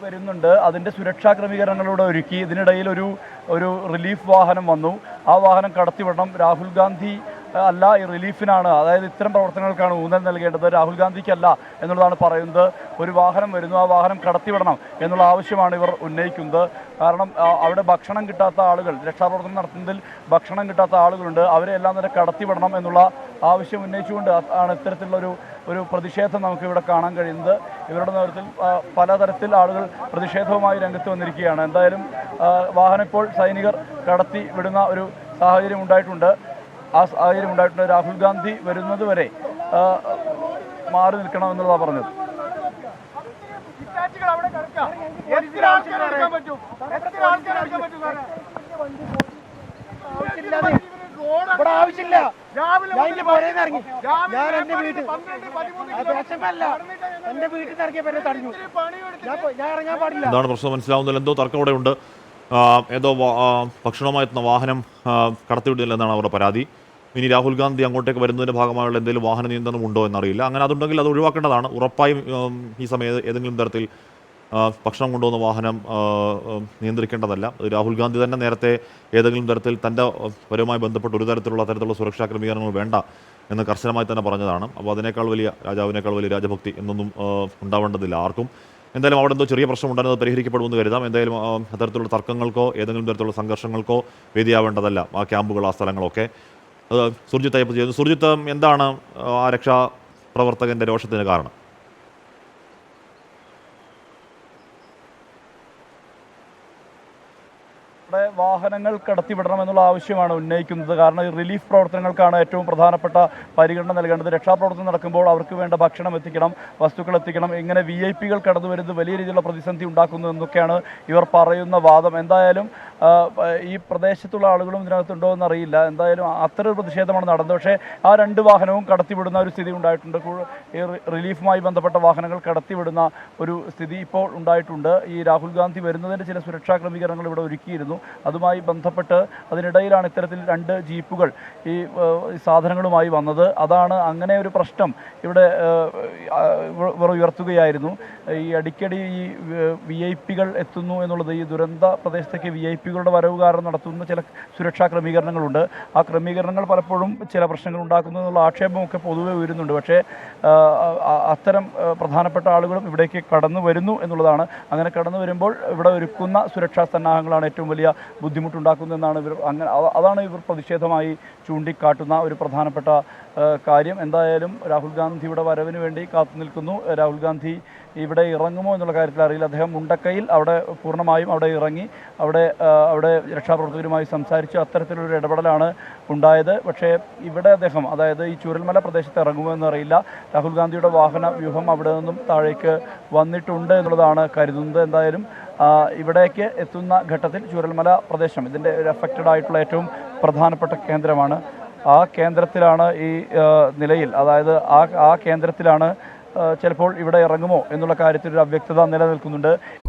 വരുന്നുണ്ട്. അതിന്റെ സുരക്ഷാ ക്രമീകരണങ്ങളിലൂടെ ഒരുക്കി. ഇതിനിടയിൽ ഒരു ഒരു റിലീഫ് വാഹനം വന്നു. ആ വാഹനം കടത്തിവിടണം. രാഹുൽ ഗാന്ധി അല്ല ഈ റിലീഫിനാണ്. അതായത് ഇത്തരം പ്രവർത്തനങ്ങൾക്കാണ് ഊന്നൽ നൽകേണ്ടത്. രാഹുൽ ഗാന്ധിക്കല്ല എന്നുള്ളതാണ് പറയുന്നത്. ഒരു വാഹനം വരുന്നു. ആ വാഹനം കടത്തിവിടണം എന്നുള്ള ആവശ്യമാണ് ഇവർ ഉന്നയിക്കുന്നത്. കാരണം അവിടെ ഭക്ഷണം കിട്ടാത്ത ആളുകൾ രക്ഷാപ്രവർത്തനം നടത്തുന്നതിൽ ഭക്ഷണം കിട്ടാത്ത ആളുകളുണ്ട്. അവരെ എല്ലാം തന്നെ കടത്തിവിടണം എന്നുള്ള ആവശ്യം ഉന്നയിച്ചുകൊണ്ട് ആണ് ഇത്തരത്തിലുള്ള ഒരു പ്രതിഷേധം നമുക്ക് ഇവിടെ കാണാൻ കഴിയുന്നത്. ഇവരുടെ നേതൃത്വത്തിൽ പലതരത്തിൽ ആളുകൾ പ്രതിഷേധവുമായി രംഗത്ത് വന്നിരിക്കുകയാണ്. എന്തായാലും വാഹനം ഇപ്പോൾ സൈനികർ കടത്തി വിടുന്ന ഒരു സാഹചര്യം ഉണ്ടായിട്ടുണ്ട്. ആ സാഹചര്യം ഉണ്ടായിട്ടുണ്ട്. രാഹുൽ ഗാന്ധി വരുന്നത് വരെ മാറി നിൽക്കണമെന്നുള്ളതാണ് പറഞ്ഞത്. ആവശ്യമില്ല. രാവിലെ ഇറങ്ങി. ഞാൻ എന്റെ വീട്ടിൽ എന്റെ വീട്ടിൽ നിന്ന് ഇറങ്ങിയ പേരെ തടഞ്ഞു. ഞാൻ പോ- ഞാൻ ഇറങ്ങാൻ പാടില്ല. എന്താണ് പ്രശ്നം? മനസ്സിലാവുന്നില്ല. എന്തോ തർക്കം അവിടെ ഉണ്ട്. ഏതോ ഭക്ഷണവുമായി എത്തുന്ന വാഹനം ആ, കടത്തിവിടില്ല എന്നാണ് അവരുടെ പരാതി. ഇനി രാഹുൽ ഗാന്ധി അങ്ങോട്ടേക്ക് വരുന്നതിന്റെ ഭാഗമായുള്ള എന്തെങ്കിലും വാഹന നിയന്ത്രണം ഉണ്ടോ എന്നറിയില്ല. അങ്ങനെ അതുണ്ടെങ്കിൽ അത് ഒഴിവാക്കേണ്ടതാണ്. ഉറപ്പായും ഈ സമയത്ത് ഏതെങ്കിലും തരത്തിൽ ഭക്ഷണം കൊണ്ടുപോകുന്ന വാഹനം നിയന്ത്രിക്കേണ്ടതല്ല. രാഹുൽ ഗാന്ധി തന്നെ നേരത്തെ ഏതെങ്കിലും തരത്തിൽ തന്റെ പരവുമായി ബന്ധപ്പെട്ട് ഒരു തരത്തിലുള്ള തരത്തിലുള്ള സുരക്ഷാ ക്രമീകരണങ്ങൾ വേണ്ട എന്ന് കർശനമായി തന്നെ പറഞ്ഞതാണ്. അപ്പോൾ അതിനേക്കാൾ വലിയ രാജാവിനേക്കാൾ വലിയ രാജഭക്തി എന്നൊന്നും ഉണ്ടാവേണ്ടതില്ല ആർക്കും. എന്തായാലും അവിടെ എന്തോ ചെറിയ പ്രശ്നം ഉണ്ടായിരുന്നത് പരിഹരിക്കപ്പെടുമെന്ന് കരുതാം. എന്തായാലും അത്തരത്തിലുള്ള തർക്കങ്ങൾക്കോ ഏതെങ്കിലും തരത്തിലുള്ള സംഘർഷങ്ങൾക്കോ വേദിയാവേണ്ടതല്ല ആ ക്യാമ്പുകൾ ആ സ്ഥലങ്ങളൊക്കെ. സുർജിത്ത് അയ്യപ്പ ചെയ്യുന്നു എന്താണ് ആ രക്ഷാ പ്രവർത്തകന്റെ രോഷത്തിന് കാരണം? ഇവിടെ വാഹനങ്ങൾ കടത്തിവിടണം എന്നുള്ള ആവശ്യമാണ് ഉന്നയിക്കുന്നത്. കാരണം റിലീഫ് പ്രവർത്തനങ്ങൾക്കാണ് ഏറ്റവും പ്രധാനപ്പെട്ട പരിഗണന നൽകേണ്ടത്. രക്ഷാപ്രവർത്തനം നടക്കുമ്പോൾ അവർക്ക് വേണ്ട ഭക്ഷണം എത്തിക്കണം വസ്തുക്കൾ എത്തിക്കണം ഇങ്ങനെ വി ഐ പികൾ കടന്നു വരുന്നത് വലിയ രീതിയിലുള്ള പ്രതിസന്ധി ഉണ്ടാക്കുന്നു എന്നൊക്കെയാണ് ഇവർ പറയുന്ന വാദം. എന്തായാലും ഈ പ്രദേശത്തുള്ള ആളുകളും ഇതിനകത്തുണ്ടോ എന്നറിയില്ല. എന്തായാലും അത്ര ഒരു പ്രതിഷേധമാണ് നടന്നത്. പക്ഷേ ആ രണ്ട് വാഹനവും കടത്തിവിടുന്ന ഒരു സ്ഥിതി ഉണ്ടായിട്ടുണ്ട്. ഈ റിലീഫുമായി ബന്ധപ്പെട്ട വാഹനങ്ങൾ കടത്തിവിടുന്ന ഒരു സ്ഥിതി ഇപ്പോൾ ഉണ്ടായിട്ടുണ്ട്. ഈ രാഹുൽ ഗാന്ധി വരുന്നതിന്റെ ചില സുരക്ഷാ ക്രമീകരണങ്ങൾ ഇവിടെ ഒരുക്കിയിരുന്നു. അതുമായി ബന്ധപ്പെട്ട് അതിനിടയിലാണ് ഇത്തരത്തിൽ രണ്ട് ജീപ്പുകൾ ഈ സാധനങ്ങളുമായി വന്നത്. അതാണ് അങ്ങനെ ഒരു പ്രശ്നം ഇവിടെ ഇവർ ഉയർത്തുകയായിരുന്നു. ഈ അടിക്കടി ഈ വി ഐ പികൾ എത്തുന്നു എന്നുള്ളത് ഈ ദുരന്ത പ്രദേശത്തേക്ക് വി ഐ പികളുടെ വരവ് കാരണം നടത്തുന്ന ചില സുരക്ഷാ ക്രമീകരണങ്ങളുണ്ട്. ആ ക്രമീകരണങ്ങൾ പലപ്പോഴും ചില പ്രശ്നങ്ങൾ ഉണ്ടാക്കുന്നു എന്നുള്ള ആക്ഷേപമൊക്കെ പൊതുവെ ഉയരുന്നുണ്ട്. പക്ഷേ അത്തരം പ്രധാനപ്പെട്ട ആളുകളും ഇവിടേക്ക് കടന്നു വരുന്നു എന്നുള്ളതാണ്. അങ്ങനെ കടന്നു വരുമ്പോൾ ഇവിടെ ഒരുക്കുന്ന സുരക്ഷാ സന്നാഹങ്ങളാണ് ഏറ്റവും വലിയ ബുദ്ധിമുട്ടുണ്ടാക്കുന്നതെന്നാണ് ഇവർ അങ്ങനെ അതാണ് ഇവർ പ്രതിഷേധമായി ചൂണ്ടിക്കാട്ടുന്ന ഒരു പ്രധാനപ്പെട്ട കാര്യം. എന്തായാലും രാഹുൽ ഗാന്ധിയുടെ വരവിന് വേണ്ടി കാത്തു നിൽക്കുന്നു രാഹുൽ ഗാന്ധി ഇവിടെ ഇറങ്ങുമോ എന്നുള്ള കാര്യത്തിൽ അറിയില്ല. അദ്ദേഹം മുണ്ടക്കയിൽ അവിടെ പൂർണമായും അവിടെ ഇറങ്ങി അവിടെ അവിടെ രക്ഷാപ്രവർത്തകരുമായി സംസാരിച്ചു. അത്തരത്തിലൊരു ഇടപെടലാണ് ഉണ്ടായത്. പക്ഷേ ഇവിടെ അദ്ദേഹം അതായത് ഈ ചൂരൽമല പ്രദേശത്ത് ഇറങ്ങുമോ എന്നറിയില്ല. രാഹുൽ ഗാന്ധിയുടെ വാഹന വ്യൂഹം അവിടെ നിന്നും താഴേക്ക് വന്നിട്ടുണ്ട് എന്നുള്ളതാണ് കരുതുന്നത്. എന്തായാലും ഇവിടേക്ക് എത്തുന്ന ഘട്ടത്തിൽ ചൂരൽമല പ്രദേശം ഇതിന്റെ ഒരു അഫക്റ്റഡ് ആയിട്ടുള്ള ഏറ്റവും പ്രധാനപ്പെട്ട കേന്ദ്രമാണ്. ആ കേന്ദ്രത്തിലാണ് ഈ നിലയിൽ അതായത് ആ ആ കേന്ദ്രത്തിലാണ് ചിലപ്പോൾ ഇവിടെ ഇറങ്ങുമോ എന്നുള്ള കാര്യത്തിൽ ഒരു അവ്യക്തത നിലനിൽക്കുന്നുണ്ട്.